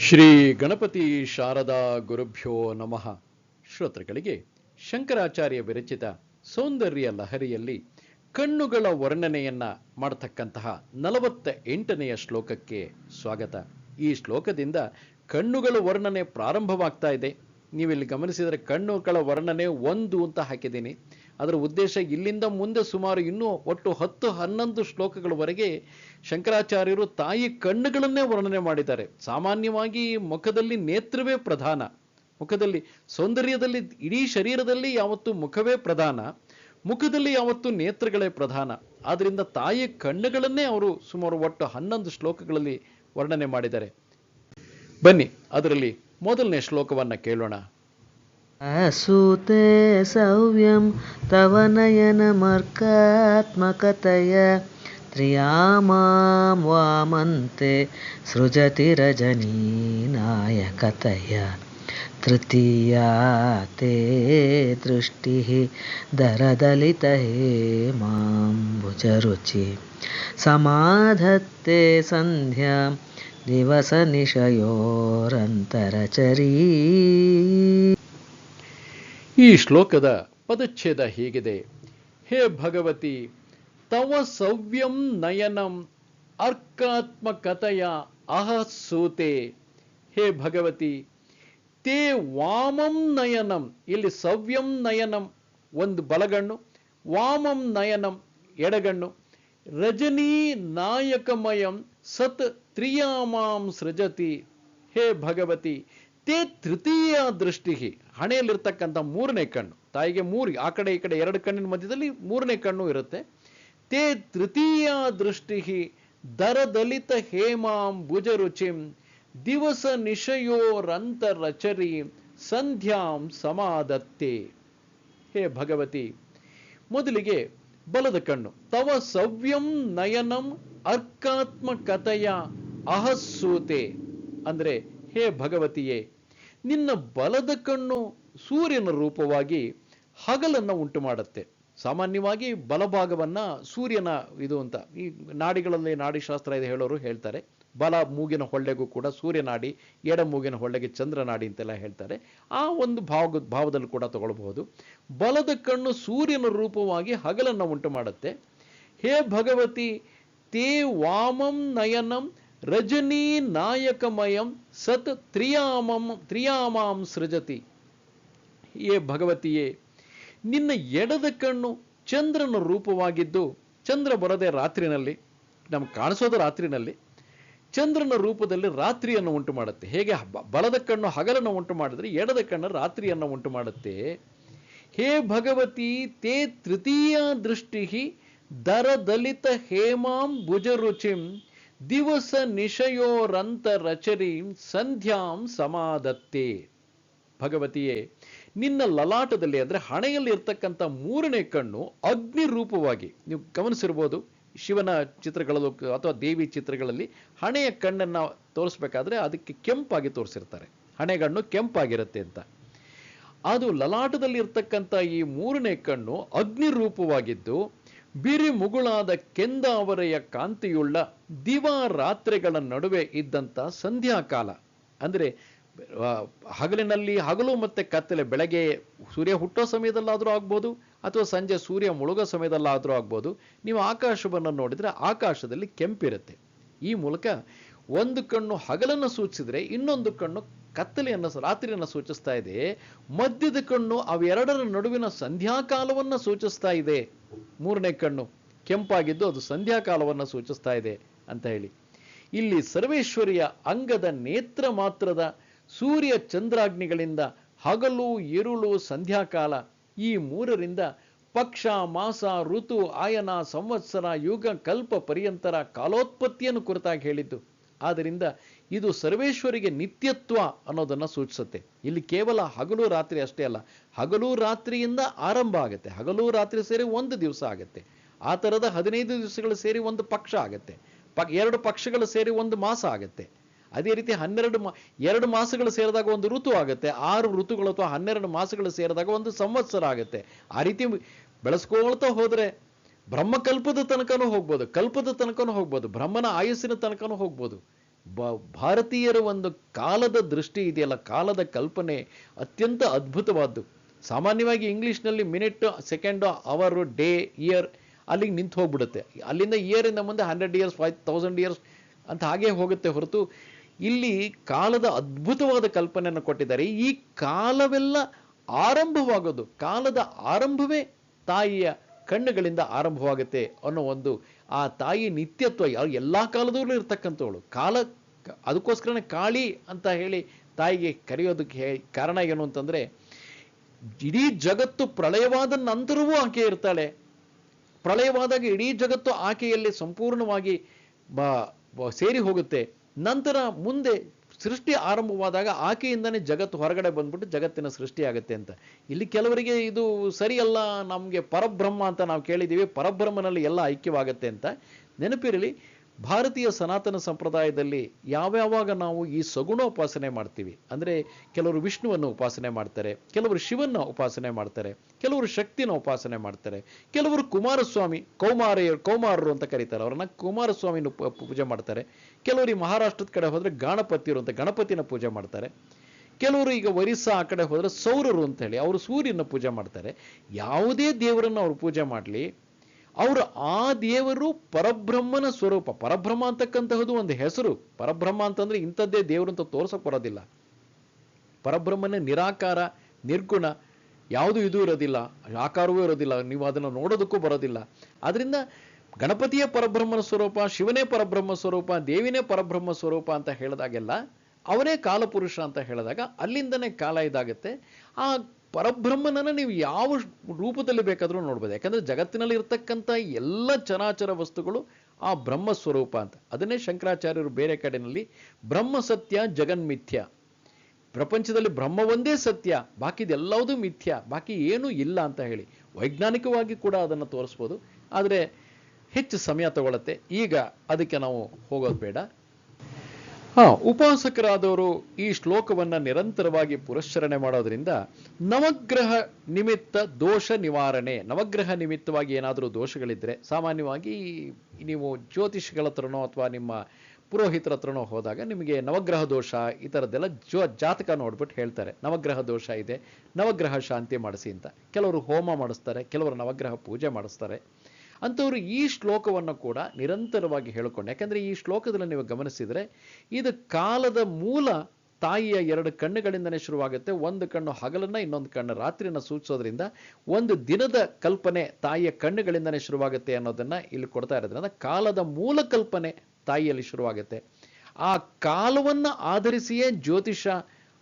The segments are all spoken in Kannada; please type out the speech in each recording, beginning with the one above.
ಶ್ರೀ ಗಣಪತಿ ಶಾರದಾ ಗುರುಭ್ಯೋ ನಮಃ. ಶ್ರೋತೃಗಳಿಗೆ ಶಂಕರಾಚಾರ್ಯ ವಿರಚಿತ ಸೌಂದರ್ಯ ಲಹರಿಯಲ್ಲಿ ಕಣ್ಣುಗಳ ವರ್ಣನೆಯನ್ನ ಮಾಡತಕ್ಕಂತಹ ನಲವತ್ತ ಎಂಟನೆಯ ಶ್ಲೋಕಕ್ಕೆ ಸ್ವಾಗತ. ಈ ಶ್ಲೋಕದಿಂದ ಕಣ್ಣುಗಳ ವರ್ಣನೆ ಪ್ರಾರಂಭವಾಗ್ತಾ ಇದೆ. ನೀವಿಲ್ಲಿ ಗಮನಿಸಿದರೆ ಕಣ್ಣುಗಳ ವರ್ಣನೆ ಒಂದು ಅಂತ ಹಾಕಿದ್ದೀನಿ. ಅದರ ಉದ್ದೇಶ ಇಲ್ಲಿಂದ ಮುಂದೆ ಸುಮಾರು ಇನ್ನೂ ಒಟ್ಟು ಹತ್ತು ಹನ್ನೊಂದು ಶ್ಲೋಕಗಳವರೆಗೆ ಶಂಕರಾಚಾರ್ಯರು ತಾಯಿ ಕಣ್ಣುಗಳನ್ನೇ ವರ್ಣನೆ ಮಾಡಿದ್ದಾರೆ. ಸಾಮಾನ್ಯವಾಗಿ ಮುಖದಲ್ಲಿ ನೇತ್ರವೇ ಪ್ರಧಾನ. ಮುಖದಲ್ಲಿ ಸೌಂದರ್ಯದಲ್ಲಿ ಇಡೀ ಶರೀರದಲ್ಲಿ ಯಾವತ್ತು ಮುಖವೇ ಪ್ರಧಾನ. ಮುಖದಲ್ಲಿ ಯಾವತ್ತು ನೇತ್ರಗಳೇ ಪ್ರಧಾನ. ಆದ್ದರಿಂದ ತಾಯಿ ಕಣ್ಣುಗಳನ್ನೇ ಅವರು ಸುಮಾರು ಒಟ್ಟು ಹನ್ನೊಂದು ಶ್ಲೋಕಗಳಲ್ಲಿ ವರ್ಣನೆ ಮಾಡಿದ್ದಾರೆ. ಬನ್ನಿ, ಅದರಲ್ಲಿ ಮೊದಲನೇ ಶ್ಲೋಕವನ್ನ ಕೇಳೋಣ. सुते सव्यं तव नयनमर्कात्मकतया। त्रिया मां वामन्ते सृजति रजनीनायकतया तृतीया ते दृष्टिः दरदलितहे मां भुजरुचि समाधत्ते सन्ध्यां दिवसनिशयोरन्तरचरी ಈ ಶ್ಲೋಕದ ಪದಚ್ಛೇದ ಹೀಗಿದೆ. ಹೇ ಭಗವತಿ, ತವ ಸವ್ಯಂ ನಯನಂ ಅರ್ಕಾತ್ಮಕತೆಯ ಅಹಸೂತೆ. ಹೇ ಭಗವತಿ, ತೇ ವಾಮಂ ನಯನಂ, ಇಲ್ಲಿ ಸವ್ಯಂ ನಯನಂ ಒಂದು ಬಲಗಣ್ಣು, ವಾಮಂ ನಯನಂ ಎಡಗಣ್ಣು, ರಜನೀ ನಾಯಕಮಯಂ ಸತ್ ತ್ರಿಯಾಮಾಂ ಸೃಜತಿ. ಹೇ ಭಗವತಿ ತೇ ತೃತೀಯ ದೃಷ್ಟಿ ಹಣೆಯಲ್ಲಿರ್ತಕ್ಕಂಥ ಮೂರನೇ ಕಣ್ಣು. ತಾಯಿಗೆ ಮೂರು, ಆ ಕಡೆ ಈ ಕಡೆ ಎರಡು ಕಣ್ಣಿನ ಮಧ್ಯದಲ್ಲಿ ಮೂರನೇ ಕಣ್ಣು ಇರುತ್ತೆ. ತೇ ತೃತೀಯ ದೃಷ್ಟಿ ದರದಲಿತ ಹೇಮಾಂ ಭುಜರುಚಿಂ, ದಿವಸ ನಿಶಯೋರಂತರಚರಿ ಸಂಧ್ಯಾಂ ಸಮಾದತ್ತೆ. ಹೇ ಭಗವತಿ, ಮೊದಲಿಗೆ ಬಲದ ಕಣ್ಣು. ತವ ಸವ್ಯಂ ನಯನಂ ಅರ್ಕಾತ್ಮಕತೆಯ ಅಹಸ್ಸೂತೆ. ಅಂದ್ರೆ ಹೇ ಭಗವತಿಯೇ ನಿನ್ನ ಬಲದ ಕಣ್ಣು ಸೂರ್ಯನ ರೂಪವಾಗಿ ಹಗಲನ್ನ ಉಂಟು ಮಾಡುತ್ತೆ. ಸಾಮಾನ್ಯವಾಗಿ ಬಲಭಾಗವನ್ನ ಸೂರ್ಯನ ಇದು ಅಂತ ಈ ನಾಡಿಗಳಲ್ಲಿ ನಾಡಿಶಾಸ್ತ್ರ ಇದೆ ಹೇಳೋರು ಹೇಳ್ತಾರೆ. ಬಲ ಮೂಗಿನ ಹೊಳ್ಳೆಗೂ ಕೂಡ ಸೂರ್ಯನಾಡಿ ಎಡ ಮೂಗಿನ ಹೊಳ್ಳೆಗೆ ಚಂದ್ರನಾಡಿ ಅಂತೆಲ್ಲ ಹೇಳ್ತಾರೆ. ಆ ಒಂದು ಭಾವ ಭಾವದಲ್ಲಿ ಕೂಡ ತಗೊಳ್ಬಹುದು. ಬಲದ ಕಣ್ಣು ಸೂರ್ಯನ ರೂಪವಾಗಿ ಹಗಲನ್ನ ಉಂಟು ಮಾಡುತ್ತೆ. ಹೇ ಭಗವತಿ, ತೇ ವಾಮಂ ನಯನಂ ರಜನಿ ನಾಯಕಮಯಂ ಸತ್ ತ್ರಿಯಾಮಂ ತ್ರಿಯಾಮಾಂ ಸೃಜತಿ. ಏ ಭಗವತಿಯೇ, ನಿನ್ನ ಎಡದ ಕಣ್ಣು ಚಂದ್ರನ ರೂಪವಾಗಿದ್ದು, ಚಂದ್ರ ಬರದೆ ರಾತ್ರಿನಲ್ಲಿ ನಮ್ಗೆ ಕಾಣಿಸೋದು ರಾತ್ರಿನಲ್ಲಿ, ಚಂದ್ರನ ರೂಪದಲ್ಲಿ ರಾತ್ರಿಯನ್ನು ಉಂಟು ಮಾಡುತ್ತೆ. ಹೇಗೆ? ಬಲದ ಕಣ್ಣು ಹಗಲನ್ನು ಉಂಟು ಮಾಡಿದ್ರೆ ಎಡದ ಕಣ್ಣು ರಾತ್ರಿಯನ್ನು ಉಂಟು ಮಾಡುತ್ತೆ. ಹೇ ಭಗವತಿ, ತೇ ತೃತೀಯ ದೃಷ್ಟಿ ದರದಲಿತ ಹೇಮಾಂ ಭುಜರುಚಿಂ. ದಿವಸ ನಿಶಯೋರಂತರಚರಿ ಸಂಧ್ಯಾಂ ಸಮಾದತ್ತೆ. ಭಗವತಿಯೇ, ನಿನ್ನ ಲಲಾಟದಲ್ಲಿ ಅಂದ್ರೆ ಹಣೆಯಲ್ಲಿ ಇರ್ತಕ್ಕಂಥ ಮೂರನೇ ಕಣ್ಣು ಅಗ್ನಿ ರೂಪವಾಗಿ ನೀವು ಗಮನಿಸಿರ್ಬೋದು, ಶಿವನ ಚಿತ್ರಗಳಲ್ಲೂ ಅಥವಾ ದೇವಿ ಚಿತ್ರಗಳಲ್ಲಿ ಹಣೆಯ ಕಣ್ಣನ್ನ ತೋರಿಸ್ಬೇಕಾದ್ರೆ ಅದಕ್ಕೆ ಕೆಂಪಾಗಿ ತೋರಿಸಿರ್ತಾರೆ. ಹಣೆಗಣ್ಣು ಕೆಂಪಾಗಿರುತ್ತೆ ಅಂತ. ಅದು ಲಲಾಟದಲ್ಲಿ ಇರ್ತಕ್ಕಂಥ ಈ ಮೂರನೇ ಕಣ್ಣು ಅಗ್ನಿ ರೂಪವಾಗಿದ್ದು ಬಿರಿ ಮುಗುಳಾದ ಕೆಂದಾವರೆಯ ಕಾಂತಿಯುಳ್ಳ ದಿವಾ ರಾತ್ರಿಗಳ ನಡುವೆ ಇದ್ದಂಥ ಸಂಧ್ಯಾಕಾಲ. ಅಂದ್ರೆ ಹಗಲಿನಲ್ಲಿ ಹಗಲು ಮತ್ತೆ ಕತ್ತಲೆ, ಬೆಳಗ್ಗೆ ಸೂರ್ಯ ಹುಟ್ಟೋ ಸಮಯದಲ್ಲಾದರೂ ಆಗ್ಬೋದು, ಅಥವಾ ಸಂಜೆ ಸೂರ್ಯ ಮುಳುಗೋ ಸಮಯದಲ್ಲಾದರೂ ಆಗ್ಬೋದು. ನೀವು ಆಕಾಶವನ್ನು ನೋಡಿದರೆ ಆಕಾಶದಲ್ಲಿ ಕೆಂಪಿರುತ್ತೆ. ಈ ಮೂಲಕ ಒಂದು ಕಣ್ಣು ಹಗಲನ್ನು ಸೂಚಿಸಿದ್ರೆ ಇನ್ನೊಂದು ಕಣ್ಣು ಕತ್ತಲೆಯನ್ನು ರಾತ್ರಿಯನ್ನು ಸೂಚಿಸ್ತಾ ಇದೆ. ಮಧ್ಯದ ಕಣ್ಣು ಅವೆರಡರ ನಡುವಿನ ಸಂಧ್ಯಾಕಾಲವನ್ನು ಸೂಚಿಸ್ತಾ ಇದೆ. ಮೂರನೇ ಕಣ್ಣು ಕೆಂಪಾಗಿದ್ದು ಅದು ಸಂಧ್ಯಾಕಾಲವನ್ನು ಸೂಚಿಸ್ತಾ ಇದೆ ಅಂತ ಹೇಳಿ. ಇಲ್ಲಿ ಸರ್ವೇಶ್ವರಿಯ ಅಂಗದ ನೇತ್ರ ಮಾತ್ರದ ಸೂರ್ಯ ಚಂದ್ರಾಗ್ನಿಗಳಿಂದ ಹಗಲು, ಇರುಳು, ಸಂಧ್ಯಾಕಾಲ ಈ ಮೂರರಿಂದ ಪಕ್ಷ, ಮಾಸ, ಋತು, ಆಯನ, ಸಂವತ್ಸರ, ಯುಗ, ಕಲ್ಪ, ಪರ್ಯಂತರ ಕಾಲೋತ್ಪತ್ತಿಯನ್ನು ಕುರಿತಾಗಿ ಹೇಳಿದ್ದು. ಆದ್ದರಿಂದ ಇದು ಸರ್ವೇಶ್ವರಿಗೆ ನಿತ್ಯತ್ವ ಅನ್ನೋದನ್ನ ಸೂಚಿಸುತ್ತೆ. ಇಲ್ಲಿ ಕೇವಲ ಹಗಲು ರಾತ್ರಿ ಅಷ್ಟೇ ಅಲ್ಲ, ಹಗಲು ರಾತ್ರಿಯಿಂದ ಆರಂಭ ಆಗುತ್ತೆ. ಹಗಲು ರಾತ್ರಿ ಸೇರಿ ಒಂದು ದಿವಸ ಆಗುತ್ತೆ. ಆ ಥರದ ಹದಿನೈದು ದಿವಸಗಳು ಸೇರಿ ಒಂದು ಪಕ್ಷ ಆಗುತ್ತೆ. ಪ, ಎರಡು ಪಕ್ಷಗಳು ಸೇರಿ ಒಂದು ಮಾಸ ಆಗುತ್ತೆ. ಅದೇ ರೀತಿ ಹನ್ನೆರಡು ಮಾ, ಎರಡು ಮಾಸಗಳು ಸೇರಿದಾಗ ಒಂದು ಋತು ಆಗುತ್ತೆ. ಆರು ಋತುಗಳು ಅಥವಾ ಹನ್ನೆರಡು ಮಾಸಗಳು ಸೇರಿದಾಗ ಒಂದು ಸಂವತ್ಸರ ಆಗುತ್ತೆ. ಆ ರೀತಿ ಬೆಳೆಸ್ಕೊಳ್ತಾ ಹೋದ್ರೆ ಬ್ರಹ್ಮಕಲ್ಪದ ತನಕನೂ ಹೋಗ್ಬೋದು, ಕಲ್ಪದ ತನಕನೂ ಹೋಗ್ಬೋದು, ಬ್ರಹ್ಮನ ಆಯಸ್ಸಿನ ತನಕನೂ ಹೋಗ್ಬೋದು. ಬ ಭಾರತೀಯರ ಒಂದು ಕಾಲದ ದೃಷ್ಟಿ ಇದೆಯಲ್ಲ, ಕಾಲದ ಕಲ್ಪನೆ ಅತ್ಯಂತ ಅದ್ಭುತವಾದ್ದು. ಸಾಮಾನ್ಯವಾಗಿ ಇಂಗ್ಲೀಷ್ನಲ್ಲಿ minute, second, hour, day, year ಅಲ್ಲಿಗೆ ನಿಂತು ಹೋಗ್ಬಿಡುತ್ತೆ. ಅಲ್ಲಿಂದ ಇಯರಿಂದ ಮುಂದೆ hundred years, five thousand years ಅಂತ ಹಾಗೆ ಹೋಗುತ್ತೆ ಹೊರತು ಇಲ್ಲಿ ಕಾಲದ ಅದ್ಭುತವಾದ ಕಲ್ಪನೆಯನ್ನು ಕೊಟ್ಟಿದ್ದಾರೆ. ಈ ಕಾಲವೆಲ್ಲ ಆರಂಭವಾಗೋದು, ಕಾಲದ ಆರಂಭವೇ ತಾಯಿಯ ಕಣ್ಣುಗಳಿಂದ ಆರಂಭವಾಗುತ್ತೆ ಅನ್ನೋ ಒಂದು ಆ ತಾಯಿ ನಿತ್ಯತ್ವ, ಎಲ್ಲ ಕಾಲದಲ್ಲೂ ಇರ್ತಕ್ಕಂಥವಳು. ಕಾಲ ಅದಕ್ಕೋಸ್ಕರನೇ ಕಾಳಿ ಅಂತ ಹೇಳಿ ತಾಯಿಗೆ ಕರೆಯೋದಕ್ಕೆ ಕಾರಣ ಏನು ಅಂತಂದ್ರೆ, ಇಡೀ ಜಗತ್ತು ಪ್ರಳಯವಾದ ನಂತರವೂ ಆಕೆ ಇರ್ತಾಳೆ. ಪ್ರಳಯವಾದಾಗ ಇಡೀ ಜಗತ್ತು ಆಕೆಯಲ್ಲಿ ಸಂಪೂರ್ಣವಾಗಿ ಸೇರಿ ಹೋಗುತ್ತೆ. ನಂತರ ಮುಂದೆ ಸೃಷ್ಟಿ ಆರಂಭವಾದಾಗ ಆಕೆಯಿಂದನೇ ಜಗತ್ತು ಹೊರಗಡೆ ಬಂದ್ಬಿಟ್ಟು ಜಗತ್ತಿನ ಸೃಷ್ಟಿ ಆಗುತ್ತೆ ಅಂತ. ಇಲ್ಲಿ ಕೆಲವರಿಗೆ ಇದು ಸರಿಯಲ್ಲ, ನಮಗೆ ಪರಬ್ರಹ್ಮ ಅಂತ ನಾವು ಕೇಳಿದ್ದೀವಿ. ಪರಬ್ರಹ್ಮನಲ್ಲಿ ಎಲ್ಲ ಐಕ್ಯವಾಗುತ್ತೆ ಅಂತ. ನೆನಪಿರಲಿ ಭಾರತೀಯ ಸನಾತನ ಸಂಪ್ರದಾಯದಲ್ಲಿ ಯಾವ್ಯಾವಾಗ ನಾವು ಈ ಸಗುಣ ಉಪಾಸನೆ ಮಾಡ್ತೀವಿ? ಅಂದರೆ ಕೆಲವರು ವಿಷ್ಣುವನ್ನು ಉಪಾಸನೆ ಮಾಡ್ತಾರೆ, ಕೆಲವರು ಶಿವನ್ನ ಉಪಾಸನೆ ಮಾಡ್ತಾರೆ, ಕೆಲವರು ಶಕ್ತಿನ ಉಪಾಸನೆ ಮಾಡ್ತಾರೆ, ಕೆಲವರು ಕುಮಾರಸ್ವಾಮಿ, ಕೌಮಾರ, ಕೌಮಾರರು ಅಂತ ಕರೀತಾರೆ. ಅವ್ರನ್ನ ಕುಮಾರಸ್ವಾಮಿನ ಪೂಜೆ ಮಾಡ್ತಾರೆ. ಕೆಲವರು ಈ ಮಹಾರಾಷ್ಟ್ರದ ಕಡೆ ಹೋದರೆ ಗಣಪತಿಯರು ಅಂತ ಗಣಪತಿನ ಪೂಜೆ ಮಾಡ್ತಾರೆ. ಕೆಲವರು ಈಗ ಒರಿಸ್ಸಾ ಆ ಕಡೆ ಹೋದರೆ ಸೌರರು ಅಂತ ಹೇಳಿ, ಅವರು ಸೂರ್ಯನ ಪೂಜೆ ಮಾಡ್ತಾರೆ. ಯಾವುದೇ ದೇವರನ್ನು ಅವರು ಪೂಜೆ ಮಾಡಲಿ ಅವರು ಆ ದೇವರು ಪರಬ್ರಹ್ಮನ ಸ್ವರೂಪ. ಪರಬ್ರಹ್ಮ ಅಂತಕ್ಕಂತಹದ್ದು ಒಂದು ಹೆಸರು. ಪರಬ್ರಹ್ಮ ಅಂತಂದ್ರೆ ಇಂಥದ್ದೇ ದೇವರು ಅಂತ ತೋರ್ಸಕ್ ಬರೋದಿಲ್ಲ. ಪರಬ್ರಹ್ಮನ ನಿರಾಕಾರ, ನಿರ್ಗುಣ ಯಾವುದು ಇದು ಇರೋದಿಲ್ಲ. ಆಕಾರವೂ ಇರೋದಿಲ್ಲ. ನೀವು ಅದನ್ನು ನೋಡೋದಕ್ಕೂ ಬರೋದಿಲ್ಲ. ಆದ್ರಿಂದ ಗಣಪತಿಯ ಪರಬ್ರಹ್ಮನ ಸ್ವರೂಪ, ಶಿವನೇ ಪರಬ್ರಹ್ಮ ಸ್ವರೂಪ, ದೇವಿನೇ ಪರಬ್ರಹ್ಮ ಸ್ವರೂಪ ಅಂತ ಹೇಳಿದಾಗೆಲ್ಲ ಅವನೇ ಕಾಲಪುರುಷ ಅಂತ ಹೇಳಿದಾಗ ಅಲ್ಲಿಂದನೇ ಕಾಲ ಇದಾಗುತ್ತೆ. ಆ ಪರಬ್ರಹ್ಮನನ್ನು ನೀವು ಯಾವ ರೂಪದಲ್ಲಿ ಬೇಕಾದರೂ ನೋಡ್ಬೋದು. ಯಾಕಂದರೆ ಜಗತ್ತಿನಲ್ಲಿ ಇರ್ತಕ್ಕಂಥ ಎಲ್ಲ ಚರಾಚರ ವಸ್ತುಗಳು ಆ ಬ್ರಹ್ಮ ಸ್ವರೂಪ ಅಂತ. ಅದನ್ನೇ ಶಂಕರಾಚಾರ್ಯರು ಬೇರೆ ಕಡೆನಲ್ಲಿ ಬ್ರಹ್ಮ ಸತ್ಯ ಜಗನ್ಮಿಥ್ಯ ಪ್ರಪಂಚದಲ್ಲಿ ಬ್ರಹ್ಮ ಒಂದೇ ಸತ್ಯ ಬಾಕಿದೆಲ್ಲವುದೂ ಮಿಥ್ಯ, ಬಾಕಿ ಏನೂ ಇಲ್ಲ ಅಂತ ಹೇಳಿ. ವೈಜ್ಞಾನಿಕವಾಗಿ ಕೂಡ ಅದನ್ನು ತೋರಿಸ್ಬೋದು. ಆದರೆ ಹೆಚ್ಚು ಸಮಯ ತಗೊಳ್ಳುತ್ತೆ ಈಗ ಅದಕ್ಕೆ ನಾವು ಹೋಗೋದು ಬೇಡ. ಹಾ. ಉಪಾಸಕರಾದವರು ಈ ಶ್ಲೋಕವನ್ನ ನಿರಂತರವಾಗಿ ಪುರಶ್ಚರಣೆ ಮಾಡೋದ್ರಿಂದ ನವಗ್ರಹ ನಿಮಿತ್ತ ದೋಷ ನಿವಾರಣೆ, ನವಗ್ರಹ ನಿಮಿತ್ತವಾಗಿ ಏನಾದರೂ ದೋಷಗಳಿದ್ರೆ ಸಾಮಾನ್ಯವಾಗಿ ನೀವು ಜ್ಯೋತಿಷಿಗಳ ಹತ್ರನೋ ಅಥವಾ ನಿಮ್ಮ ಪುರೋಹಿತರ ಹತ್ರನೋ ಹೋದಾಗ ನಿಮಗೆ ನವಗ್ರಹ ದೋಷ ಈ ಥರದ್ದೆಲ್ಲ ಜೋ ಜಾತಕ ನೋಡ್ಬಿಟ್ಟು ಹೇಳ್ತಾರೆ. ನವಗ್ರಹ ದೋಷ ಇದೆ, ನವಗ್ರಹ ಶಾಂತಿ ಮಾಡಿಸಿ ಅಂತ. ಕೆಲವರು ಹೋಮ ಮಾಡಿಸ್ತಾರೆ, ಕೆಲವರು ನವಗ್ರಹ ಪೂಜೆ ಮಾಡಿಸ್ತಾರೆ. ಅಂಥವ್ರು ಈ ಶ್ಲೋಕವನ್ನು ಕೂಡ ನಿರಂತರವಾಗಿ ಹೇಳಿಕೊಂಡು, ಯಾಕಂದರೆ ಈ ಶ್ಲೋಕದಲ್ಲಿ ನೀವು ಗಮನಿಸಿದರೆ ಇದು ಕಾಲದ ಮೂಲ ತಾಯಿಯ ಎರಡು ಕಣ್ಣುಗಳಿಂದನೇ ಶುರುವಾಗುತ್ತೆ. ಒಂದು ಕಣ್ಣು ಹಗಲನ್ನ, ಇನ್ನೊಂದು ಕಣ್ಣು ರಾತ್ರಿಯನ್ನು ಸೂಚಿಸೋದ್ರಿಂದ ಒಂದು ದಿನದ ಕಲ್ಪನೆ ತಾಯಿಯ ಕಣ್ಣುಗಳಿಂದನೇ ಶುರುವಾಗುತ್ತೆ ಅನ್ನೋದನ್ನ ಇಲ್ಲಿ ಕೊಡ್ತಾ ಇರೋದ್ರಿಂದ ಕಾಲದ ಮೂಲ ಕಲ್ಪನೆ ತಾಯಿಯಲ್ಲಿ ಶುರುವಾಗುತ್ತೆ. ಆ ಕಾಲವನ್ನು ಆಧರಿಸಿಯೇ ಜ್ಯೋತಿಷ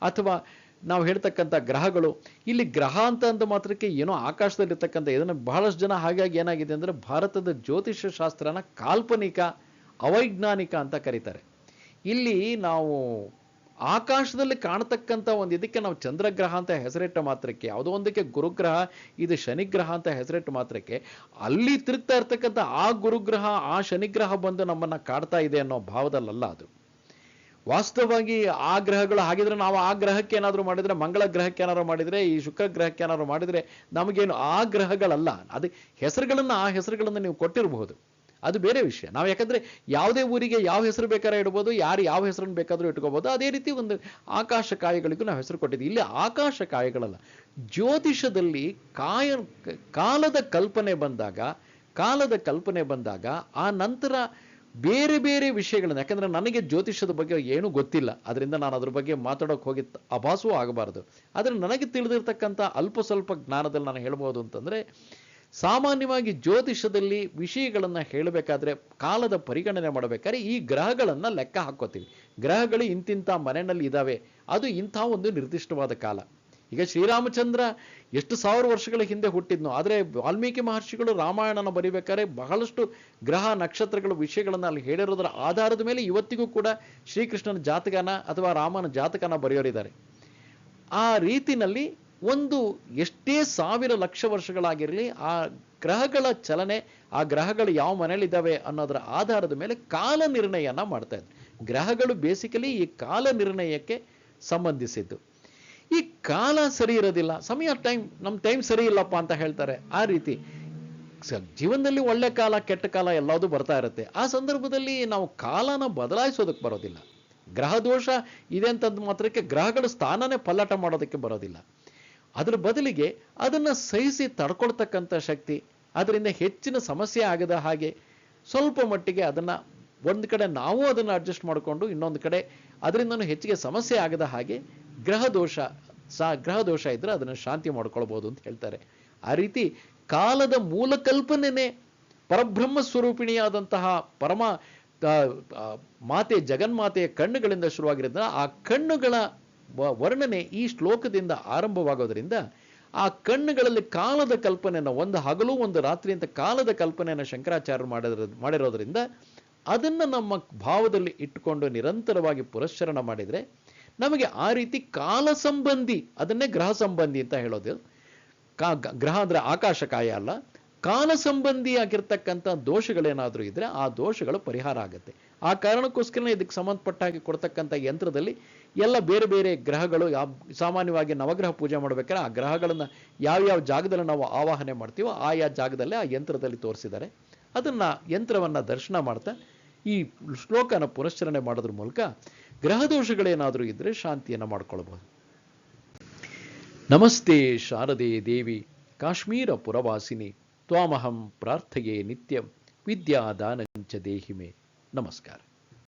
ಅಥವಾ ನಾವು ಹೇಳ್ತಕ್ಕಂಥ ಗ್ರಹಗಳು, ಇಲ್ಲಿ ಗ್ರಹ ಅಂತ ಅಂದ ಮಾತ್ರಕ್ಕೆ ಏನೋ ಆಕಾಶದಲ್ಲಿರ್ತಕ್ಕಂಥ ಇದನ್ನು ಬಹಳಷ್ಟು ಜನ ಹಾಗಾಗಿ ಏನಾಗಿದೆ ಅಂದ್ರೆ ಭಾರತದ ಜ್ಯೋತಿಷ್ಯ ಶಾಸ್ತ್ರನ ಕಾಲ್ಪನಿಕ, ಅವೈಜ್ಞಾನಿಕ ಅಂತ ಕರೀತಾರೆ. ಇಲ್ಲಿ ನಾವು ಆಕಾಶದಲ್ಲಿ ಕಾಣತಕ್ಕಂಥ ಒಂದು ಇದಕ್ಕೆ ನಾವು ಚಂದ್ರಗ್ರಹ ಅಂತ ಹೆಸರಿಟ್ಟ ಮಾತ್ರಕ್ಕೆ, ಯಾವುದೋ ಒಂದಕ್ಕೆ ಗುರುಗ್ರಹ, ಇದು ಶನಿಗ್ರಹ ಅಂತ ಹೆಸರಿಟ್ಟ ಮಾತ್ರಕ್ಕೆ, ಅಲ್ಲಿ ತಿರುಗ್ತಾ ಇರ್ತಕ್ಕಂಥ ಆ ಗುರುಗ್ರಹ, ಆ ಶನಿಗ್ರಹ ಬಂದು ನಮ್ಮನ್ನ ಕಾಡ್ತಾ ಇದೆ ಅನ್ನೋ ಭಾವದಲ್ಲಲ್ಲ ಅದು. ವಾಸ್ತವವಾಗಿ ಆ ಗ್ರಹಗಳು ಹಾಗಿದ್ರೆ ನಾವು ಆ ಗ್ರಹಕ್ಕೆ ಏನಾದರೂ ಮಾಡಿದರೆ, ಮಂಗಳ ಗ್ರಹಕ್ಕೆ ಏನಾದ್ರು ಮಾಡಿದರೆ, ಈ ಶುಕ್ರ ಗ್ರಹಕ್ಕೆ ಏನಾದ್ರು ಮಾಡಿದರೆ ನಮಗೇನು ಆ ಗ್ರಹಗಳಲ್ಲ. ಅದು ಹೆಸರುಗಳನ್ನು ಆ ಹೆಸರುಗಳನ್ನು ನೀವು ಕೊಟ್ಟಿರಬಹುದು. ಅದು ಬೇರೆ ವಿಷಯ. ನಾವು ಯಾಕಂದರೆ ಯಾವುದೇ ಊರಿಗೆ ಯಾವ ಹೆಸರು ಬೇಕಾದ್ರೆ ಇಡ್ಬೋದು, ಯಾರು ಯಾವ ಹೆಸರನ್ನು ಬೇಕಾದರೂ ಇಟ್ಕೋಬೋದು, ಅದೇ ರೀತಿ ಒಂದು ಆಕಾಶ ಕಾಯಗಳಿಗೂ ನಾವು ಹೆಸರು ಕೊಟ್ಟಿದ್ದೀವಿ. ಇಲ್ಲಿ ಆಕಾಶ ಕಾಯಗಳಲ್ಲ ಜ್ಯೋತಿಷದಲ್ಲಿ ಕಾಯ ಕಾಲದ ಕಲ್ಪನೆ ಬಂದಾಗ, ಕಾಲದ ಕಲ್ಪನೆ ಬಂದಾಗ, ಆ ನಂತರ ಬೇರೆ ಬೇರೆ ವಿಷಯಗಳನ್ನು, ಯಾಕಂದರೆ ನನಗೆ ಜ್ಯೋತಿಷ್ಯದ ಬಗ್ಗೆ ಏನೂ ಗೊತ್ತಿಲ್ಲ. ಅದರಿಂದ ನಾನು ಅದ್ರ ಬಗ್ಗೆ ಮಾತಾಡೋಕೆ ಹೋಗಿ ಅಭಾಸವೂ ಆಗಬಾರ್ದು. ಆದರೆ ನನಗೆ ತಿಳಿದಿರ್ತಕ್ಕಂಥ ಅಲ್ಪ ಸ್ವಲ್ಪ ಜ್ಞಾನದಲ್ಲಿ ನಾನು ಹೇಳ್ಬೋದು ಅಂತಂದರೆ, ಸಾಮಾನ್ಯವಾಗಿ ಜ್ಯೋತಿಷದಲ್ಲಿ ವಿಷಯಗಳನ್ನು ಹೇಳಬೇಕಾದ್ರೆ ಕಾಲದ ಪರಿಗಣನೆ ಮಾಡಬೇಕಾದ್ರೆ ಈ ಗ್ರಹಗಳನ್ನು ಲೆಕ್ಕ ಹಾಕೋತೀವಿ. ಗ್ರಹಗಳು ಇಂತಿಂಥ ಮನೆಯಲ್ಲಿ ಇದಾವೆ. ಅದು ಇಂಥ ಒಂದು ನಿರ್ದಿಷ್ಟವಾದ ಕಾಲ. ಈಗ ಶ್ರೀರಾಮಚಂದ್ರ ಎಷ್ಟು ಸಾವಿರ ವರ್ಷಗಳ ಹಿಂದೆ ಹುಟ್ಟಿದ್ನೋ, ಆದರೆ ವಾಲ್ಮೀಕಿ ಮಹರ್ಷಿಗಳು ರಾಮಾಯಣನ ಬರಿಬೇಕಾದ್ರೆ ಬಹಳಷ್ಟು ಗ್ರಹ ನಕ್ಷತ್ರಗಳ, ವಿಷಯಗಳನ್ನು ಅಲ್ಲಿ ಹೇಳಿರೋದರ ಆಧಾರದ ಮೇಲೆ ಇವತ್ತಿಗೂ ಕೂಡ ಶ್ರೀಕೃಷ್ಣನ ಜಾತಕನ ಅಥವಾ ರಾಮನ ಜಾತಕನ ಬರೆಯೋರಿದ್ದಾರೆ. ಆ ರೀತಿನಲ್ಲಿ ಒಂದು ಎಷ್ಟೇ ಸಾವಿರ ಲಕ್ಷ ವರ್ಷಗಳಾಗಿರಲಿ, ಆ ಗ್ರಹಗಳ ಚಲನೆ, ಆ ಗ್ರಹಗಳು ಯಾವ ಮನೇಲಿದ್ದಾವೆ ಅನ್ನೋದರ ಆಧಾರದ ಮೇಲೆ ಕಾಲ ನಿರ್ಣಯನ ಮಾಡ್ತಾ ಗ್ರಹಗಳು ಬೇಸಿಕಲಿ ಈ ಕಾಲ ನಿರ್ಣಯಕ್ಕೆ ಸಂಬಂಧಿಸಿದ್ದು. ಈ ಕಾಲ ಸರಿ ಇರೋದಿಲ್ಲ. ಸಮಯ ಟೈಮ್ ನಮ್ಮ ಟೈಮ್ ಸರಿ ಇಲ್ಲಪ್ಪ ಅಂತ ಹೇಳ್ತಾರೆ. ಆ ರೀತಿ. ಜೀವನದಲ್ಲಿ ಒಳ್ಳೆ ಕಾಲ, ಕೆಟ್ಟ ಕಾಲ ಎಲ್ಲದೂ ಬರ್ತಾ ಇರುತ್ತೆ. ಆ ಸಂದರ್ಭದಲ್ಲಿ ನಾವು ಕಾಲನ ಬದಲಾಯಿಸೋದಕ್ಕೆ ಬರೋದಿಲ್ಲ. ಗ್ರಹ ದೋಷ ಇದೆ ಅಂತಂದ ಮಾತ್ರಕ್ಕೆ ಗ್ರಹಗಳ ಸ್ಥಾನನೇ ಪಲ್ಲಾಟ ಮಾಡೋದಕ್ಕೆ ಬರೋದಿಲ್ಲ. ಅದರ ಬದಲಿಗೆ ಅದನ್ನು ಸಹಿಸಿ ತಡ್ಕೊಳ್ತಕ್ಕಂಥ ಶಕ್ತಿ, ಅದರಿಂದ ಹೆಚ್ಚಿನ ಸಮಸ್ಯೆ ಆಗದ ಹಾಗೆ ಸ್ವಲ್ಪ ಮಟ್ಟಿಗೆ ಅದನ್ನು ಒಂದು ಕಡೆ ನಾವು ಅದನ್ನು ಅಡ್ಜಸ್ಟ್ ಮಾಡಿಕೊಂಡು ಇನ್ನೊಂದು ಕಡೆ ಅದರಿಂದನೂ ಹೆಚ್ಚಿಗೆ ಸಮಸ್ಯೆ ಆಗದ ಹಾಗೆ ಗ್ರಹ ದೋಷ ಸಾ ಗ್ರಹ ದೋಷ ಇದ್ರೆ ಅದನ್ನು ಶಾಂತಿ ಮಾಡ್ಕೊಳ್ಬೋದು ಅಂತ ಹೇಳ್ತಾರೆ. ಆ ರೀತಿ ಕಾಲದ ಮೂಲ ಕಲ್ಪನೆನೇ ಪರಬ್ರಹ್ಮ ಸ್ವರೂಪಿಣಿಯಾದಂತಹ ಪರಮ ಮಾತೆ, ಜಗನ್ಮಾತೆಯ ಕಣ್ಣುಗಳಿಂದ ಶುರುವಾಗಿರೋದ್ರಿಂದ ಆ ಕಣ್ಣುಗಳ ವರ್ಣನೆ ಈ ಶ್ಲೋಕದಿಂದ ಆರಂಭವಾಗೋದ್ರಿಂದ ಆ ಕಣ್ಣುಗಳಲ್ಲಿ ಕಾಲದ ಕಲ್ಪನೆಯನ್ನು ಒಂದು ಹಗಲು, ಒಂದು ರಾತ್ರಿ ಅಂತ ಕಾಲದ ಕಲ್ಪನೆಯನ್ನು ಶಂಕರಾಚಾರ್ಯರು ಮಾಡಿದ್ರ, ಮಾಡಿರೋದ್ರಿಂದ ಅದನ್ನು ನಮ್ಮ ಭಾವದಲ್ಲಿ ಇಟ್ಟುಕೊಂಡು ನಿರಂತರವಾಗಿ ಪುರಶ್ಚರಣ ಮಾಡಿದರೆ ನಮಗೆ ಆ ರೀತಿ ಕಾಲ ಸಂಬಂಧಿ ಅದನ್ನೇ ಗ್ರಹ ಸಂಬಂಧಿ ಅಂತ ಹೇಳೋದು. ಕಾ ಗ್ರಹ ಅಂದ್ರೆ ಆಕಾಶಕಾಯ ಅಲ್ಲ. ಕಾಲ ಸಂಬಂಧಿಯಾಗಿರ್ತಕ್ಕಂಥ ದೋಷಗಳೇನಾದರೂ ಇದ್ರೆ ಆ ದೋಷಗಳು ಪರಿಹಾರ ಆಗುತ್ತೆ. ಆ ಕಾರಣಕ್ಕೋಸ್ಕರ ಇದಕ್ಕೆ ಸಂಬಂಧಪಟ್ಟ ಹಾಗೆ ಕೊಡ್ತಕ್ಕಂಥ ಯಂತ್ರದಲ್ಲಿ ಎಲ್ಲ ಬೇರೆ ಬೇರೆ ಗ್ರಹಗಳು, ಯಾವ, ಸಾಮಾನ್ಯವಾಗಿ ನವಗ್ರಹ ಪೂಜೆ ಮಾಡ್ಬೇಕಾದ್ರೆ ಆ ಗ್ರಹಗಳನ್ನ ಯಾವ್ಯಾವ ಜಾಗದಲ್ಲಿ ನಾವು ಆವಾಹನೆ ಮಾಡ್ತೀವೋ ಆಯಾ ಜಾಗದಲ್ಲೇ ಆ ಯಂತ್ರದಲ್ಲಿ ತೋರಿಸಿದ್ದಾರೆ. ಅದನ್ನ ಯಂತ್ರವನ್ನ ದರ್ಶನ ಮಾಡ್ತಾ ಈ ಶ್ಲೋಕನ ಪುನಶ್ಚರಣೆ ಮಾಡೋದ್ರ ಮೂಲಕ ಗ್ರಹ ದೋಷಗಳೇನಾದರೂ ಇದ್ದರೆ ಶಾಂತಿಯನ್ನು ಮಾಡ್ಕೊಳ್ಬಹುದು. ನಮಸ್ತೆ ಶಾರದೆ ದೇವಿ, ಕಾಶ್ಮೀರ ಪುರವಾಸಿನಿ, ತ್ವಾಮಹಂ ಪ್ರಾರ್ಥೆಯೇ ನಿತ್ಯಂ, ವಿದ್ಯಾದಾನಂಚ ದೇಹಿಮೆ. ನಮಸ್ಕಾರ.